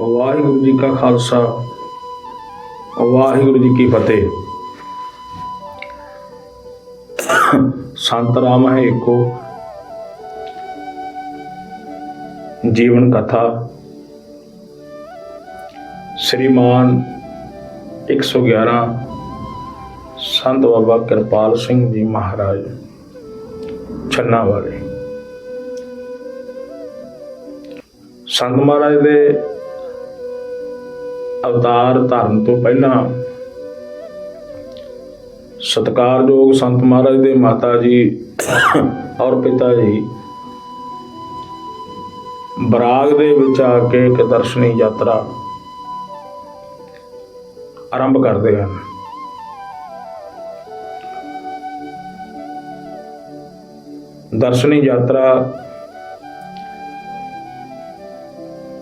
ਵਾਹਿਗੁਰੂ ਜੀ ਕਾ ਖਾਲਸਾ, ਵਾਹਿਗੁਰੂ ਜੀ ਕੀ ਫਤਿਹ। ਸੰਤ ਰਾਮ ਹੈ ਏਕੋ। ਜੀਵਨ ਕਥਾ। ਸ਼੍ਰੀਮਾਨ 111 ਸੰਤ ਬਾਬਾ ਕਿਰਪਾਲ ਸਿੰਘ ਜੀ ਮਹਾਰਾਜ, ਛੰਨਾ ਵਾਲੇ। ਸੰਤ ਮਹਾਰਾਜ ਦੇ ਅਵਤਾਰ ਧਾਰਨ ਤੋਂ ਪਹਿਲਾਂ ਸਤਕਾਰਯੋਗ ਸੰਤ ਮਹਾਰਾਜ ਦੇ ਮਾਤਾ ਜੀ ਔਰ ਪਿਤਾ ਜੀ ਬਰਾਗ ਦੇ ਵਿੱਚ ਆ ਕੇ ਇੱਕ ਦਰਸ਼ਨੀ ਯਾਤਰਾ ਆਰੰਭ ਕਰਦੇ ਹਨ। ਦਰਸ਼ਨੀ ਯਾਤਰਾ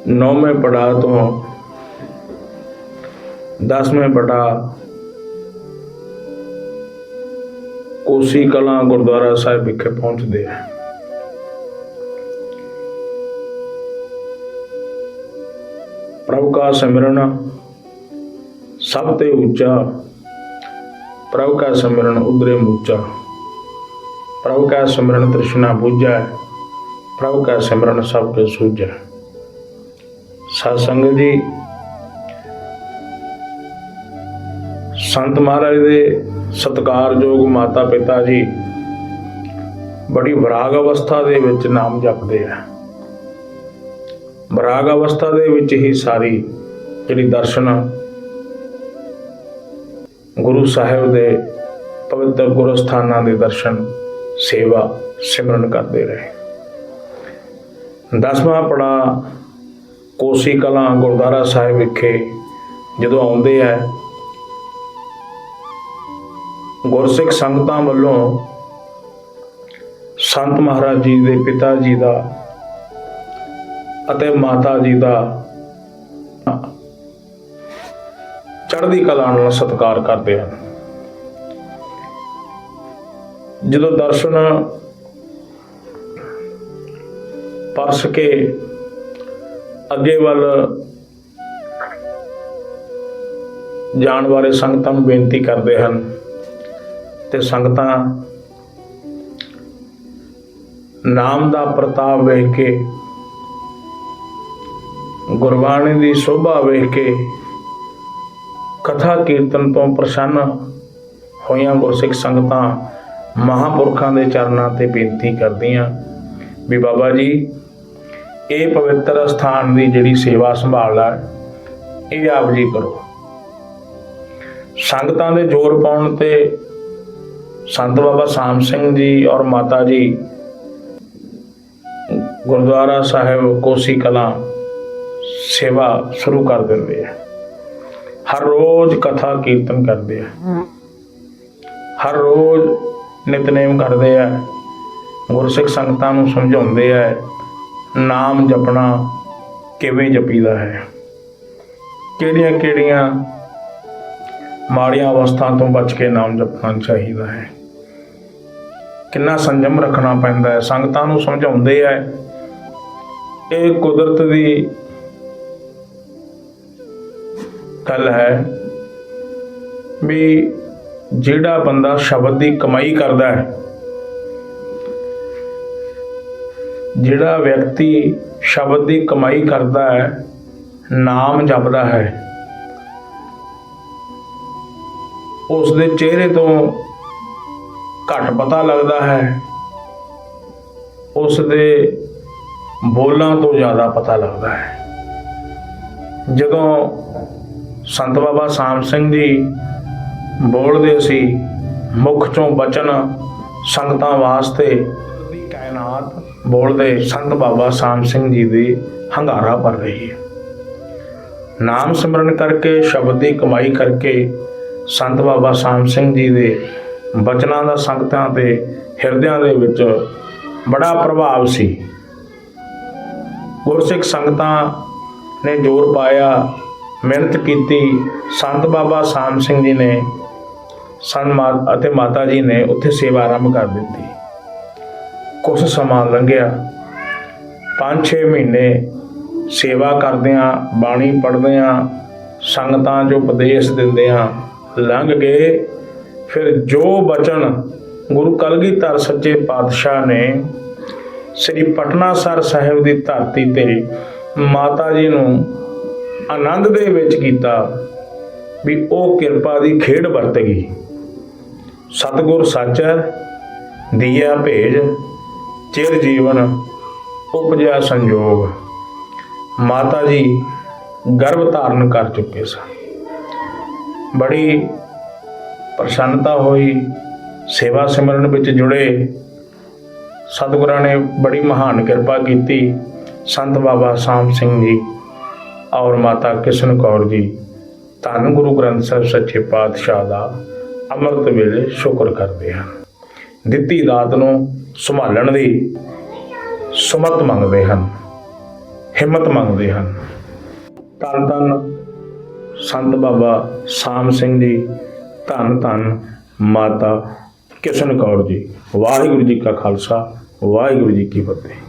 ਨੌਵੇਂ ਪੜਾਅ ਤੋਂ 10ਵੇਂ ਪੜਾਅ ਕੋਸੀ ਕਲਾਂ ਗੁਰਦੁਆਰਾ ਸਾਹਿਬ ਵਿਖੇ ਪਹੁੰਚਦੇ ਆ ਪ੍ਰਭੂ ਦਾ ਸਿਮਰਨ ਸਭ ਤੇ ਉੱਚਾ ਪ੍ਰਭੂ ਦਾ ਸਿਮਰਨ ਉਦਰੇ ਮੁੱਚਾ ਪ੍ਰਭੂ ਦਾ ਸਿਮਰਨ ਤ੍ਰਿਸ਼ਨਾ ਬੁਝੈ ਪ੍ਰਭੂ ਦਾ ਸਿਮਰਨ ਸਭ ਕੇ ਸੂਝੈ ਸਾਧ ਸੰਗਤ ਜੀ ਸੰਤ ਮਹਾਰਾਜ ਦੇ ਸਤਕਾਰਯੋਗ ਮਾਤਾ ਪਿਤਾ ਜੀ ਬੜੀ ਵਿਰਾਗ ਅਵਸਥਾ ਦੇ ਵਿੱਚ ਨਾਮ ਜਪਦੇ ਆ। ਵਿਰਾਗ ਅਵਸਥਾ ਦੇ ਵਿੱਚ ਹੀ ਸਾਰੀ ਜਿਹੜੀ ਦਰਸ਼ਨ ਗੁਰੂ ਸਾਹਿਬ ਦੇ ਪਵਿੱਤਰ ਗੁਰਸਥਾਨਾਂ ਦੇ ਦਰਸ਼ਨ, ਸੇਵਾ, ਸਿਮਰਨ ਕਰਦੇ ਰਹੇ। ਦਸਵਾਂ ਪੜਾ ਕੋਸੀ ਕਲਾਂ ਗੁਰਦੁਆਰਾ ਸਾਹਿਬ ਵਿਖੇ ਜਦੋਂ ਆਉਂਦੇ ਆ ਗੁਰਸਿੱਖ ਸੰਗਤਾਂ ਵੱਲੋਂ ਸੰਤ ਮਹਾਰਾਜ ਜੀ ਦੇ ਪਿਤਾ ਜੀ ਦਾ ਅਤੇ ਮਾਤਾ ਜੀ ਦਾ ਚੜ੍ਹਦੀ ਕਲਾ ਨਾਲ ਸਤਿਕਾਰ ਕਰਦੇ ਹਨ। ਜਦੋਂ ਦਰਸ਼ਨ ਪਰਸ ਕੇ ਅੱਗੇ ਵੱਲ ਜਾਣ ਵਾਲੇ ਸੰਗਤਾਂ ਨੂੰ ਬੇਨਤੀ ਕਰਦੇ ਹਨ ਤੇ ਸੰਗਤਾਂ ਨਾਮ ਦਾ ਪ੍ਰਤਾਪ ਵੇਖ ਕੇ, ਗੁਰਬਾਣੀ ਦੀ ਸ਼ੋਭਾ ਵੇਖ ਕੇ, ਕਥਾ ਕੀਰਤਨ ਤੋਂ ਪ੍ਰਸੰਨ ਹੋਈਆਂ ਗੁਰਸਿੱਖ ਸੰਗਤਾਂ ਮਹਾਪੁਰਖਾਂ ਦੇ ਚਰਨਾਂ ਤੇ ਬੇਨਤੀ ਕਰਦੀਆਂ ਵੀ ਬਾਬਾ ਜੀ, ਇਹ ਪਵਿੱਤਰ ਸਥਾਨ ਦੀ ਜਿਹੜੀ ਸੇਵਾ ਸੰਭਾਲ ਇਹ ਆਪ ਜੀ ਕਰੋ। ਸੰਗਤਾਂ ਦੇ ਜ਼ੋਰ ਪਾਉਣ ਤੇ ਸੰਤ ਬਾਬਾ ਸਾਮ ਸਿੰਘ ਜੀ ਔਰ ਮਾਤਾ ਜੀ, ਗੁਰਦੁਆਰਾ ਸਾਹਿਬ ਕੋਸੀ ਕਲਾ ਸੇਵਾ ਸ਼ੁਰੂ ਕਰ ਦਿੰਦੇ ਆ। ਹਰ ਰੋਜ਼ ਕਥਾ ਕੀਰਤਨ ਕਰਦੇ ਆ। ਹਰ ਰੋਜ਼ ਨਿਤਨੇਮ ਕਰਦੇ ਆ। ਗੁਰਸਿੱਖ ਸੰਗਤਾਂ ਨੂੰ ਸਮਝਾਉਂਦੇ ਆ, ਨਾਮ ਜਪਣਾ ਕਿਵੇਂ ਜਪੀਦਾ ਹੈ। ਕਿਹੜੀਆਂ ਕਿਹੜੀਆਂ ਮਾੜੀਆਂ ਅਵਸਥਾ ਤੋਂ ਬਚ ਕੇ ਨਾਮ ਜਪਣਾ ਚਾਹੀਦਾ ਹੈ। ਕਿੰਨਾ ਸੰਜਮ ਰੱਖਣਾ ਪੈਂਦਾ ਹੈ, ਸੰਗਤਾਂ ਨੂੰ ਸਮਝਾਉਂਦੇ ਆ। ਇਹ ਕੁਦਰਤ ਦੀ ਗੱਲ ਹੈ ਵੀ ਜਿਹੜਾ ਬੰਦਾ ਸ਼ਬਦ ਦੀ ਕਮਾਈ ਕਰਦਾ ਹੈ, ਜਿਹੜਾ ਵਿਅਕਤੀ ਸ਼ਬਦ ਦੀ ਕਮਾਈ ਕਰਦਾ ਹੈ, ਨਾਮ ਜਪਦਾ ਹੈ ਉਸ ਦੇ ਚਿਹਰੇ ਤੋਂ ਘੱਟ ਪਤਾ ਲੱਗਦਾ ਹੈ। ਉਸ ਦੇ ਬੋਲਾਂ ਤੋਂ ਜ਼ਿਆਦਾ ਪਤਾ ਲੱਗਦਾ ਹੈ। ਜਦੋਂ ਸੰਤ ਬਾਬਾ ਸਾਮ ਸਿੰਘ ਜੀ ਬੋਲਦੇ ਸੀ, ਮੁਖ ਚੋਂ ਬਚਨ ਸੰਗਤਾਂ ਵਾਸਤੇ ਕਾਇਨਾਤ ਬੋਲਦੇ ਸੰਤ ਬਾਬਾ ਸਾਮ ਸਿੰਘ ਜੀ ਦੀ ਹੰਗਾਰਾ ਭਰ ਰਹੀ ਹੈ। ਨਾਮ ਸਿਮਰਨ ਕਰਕੇ, ਸ਼ਬਦ ਦੀ ਕਮਾਈ ਕਰਕੇ ਸੰਤ ਬਾਬਾ ਸਾਮ ਸਿੰਘ ਜੀ ਦੇ ਬਚਨਾਂ ਦਾ ਸੰਗਤਾਂ ਤੇ ਹਿਰਦਿਆਂ ਦੇ ਵਿੱਚ ਬੜਾ ਪ੍ਰਭਾਵ ਸੀ। ਗੁਰਸਿੱਖ ਸੰਗਤਾਂ ਨੇ ਜ਼ੋਰ ਪਾਇਆ, ਮਿਹਨਤ ਕੀਤੀ। ਸੰਤ ਬਾਬਾ ਸਾਮ ਸਿੰਘ ਜੀ ਨੇ, ਸੰਤ ਮਾ- ਅਤੇ ਮਾਤਾ ਜੀ ਨੇ ਉੱਥੇ ਸੇਵਾ ਆਰੰਭ ਕਰ ਦਿੱਤੀ। ਕੁਝ ਸਮਾਂ ਲੰਘਿਆ। 5-6 ਮਹੀਨੇ ਸੇਵਾ ਕਰਦੇ ਆ ਬਾਣੀ ਪੜ੍ਹਦੇ ਆ ਸੰਗਤਾਂ ਜੋ ਉਪਦੇਸ਼ ਦਿੰਦੇ ਆ ਲੰਘ ਗਏ। ਫਿਰ ਜੋ ਬਚਨ ਗੁਰੂ ਕਲਗੀਧਰ ਸੱਚੇ ਪਾਤਸ਼ਾਹ ਨੇ ਸ੍ਰੀ ਪਟਨਾ ਸਰ ਸਾਹਿਬ ਦੀ ਧਰਤੀ ਤੇ ਮਾਤਾ ਜੀ ਨੂੰ ਆਨੰਦ ਦੇ ਵਿੱਚ ਕੀਤਾ ਵੀ ਉਹ ਕਿਰਪਾ ਦੀ ਖੇਡ ਵਰਤ ਗਈ। ਸਤਿਗੁਰ ਸੱਚ ਹੈ, ਦੀਆ ਭੇਜ, ਚਿਰ ਜੀਵਨ ਉਪਜਿਆ ਸੰਜੋਗ। ਮਾਤਾ ਜੀ ਗਰਭ ਧਾਰਨ ਕਰ ਚੁੱਕੇ ਸਨ। ਬੜੀ ਪ੍ਰਸੰਨਤਾ ਹੋਈ, ਸੇਵਾ ਸਿਮਰਨ ਵਿੱਚ ਜੁੜੇ। ਸਤਿਗੁਰਾਂ ਨੇ ਬੜੀ ਮਹਾਨ ਕਿਰਪਾ ਕੀਤੀ, ਸੰਤ ਬਾਬਾ ਸਾਮ ਸਿੰਘ ਜੀ ਔਰ ਮਾਤਾ ਕਿਸ਼ਨ ਕੌਰ ਜੀ। ਧੰਨ ਗੁਰੂ ਗ੍ਰੰਥ ਸਾਹਿਬ ਸੱਚੇ ਪਾਤਸ਼ਾਹ ਦਾ ਅੰਮ੍ਰਿਤ ਵੇਲੇ ਸ਼ੁਕਰ ਕਰਦੇ ਹਨ ਦਿੱਤੀ ਦਾਤ ਨੂੰ ਸੰਭਾਲਣ ਦੀ ਸੁਮਤ ਮੰਗਦੇ ਹਨ, ਹਿੰਮਤ ਮੰਗਦੇ ਹਨ। ਧੰਨ ਧੰਨ ਸੰਤ ਬਾਬਾ ਸਾਮ ਸਿੰਘ ਜੀ, ਧੰਨ ਧੰਨ ਮਾਤਾ ਕਿਸ਼ਨ ਕੌਰ ਜੀ। ਵਾਹਿਗੁਰੂ ਜੀ ਕਾ ਖਾਲਸਾ, ਵਾਹਿਗੁਰੂ ਜੀ ਕੀ ਫਤਿਹ।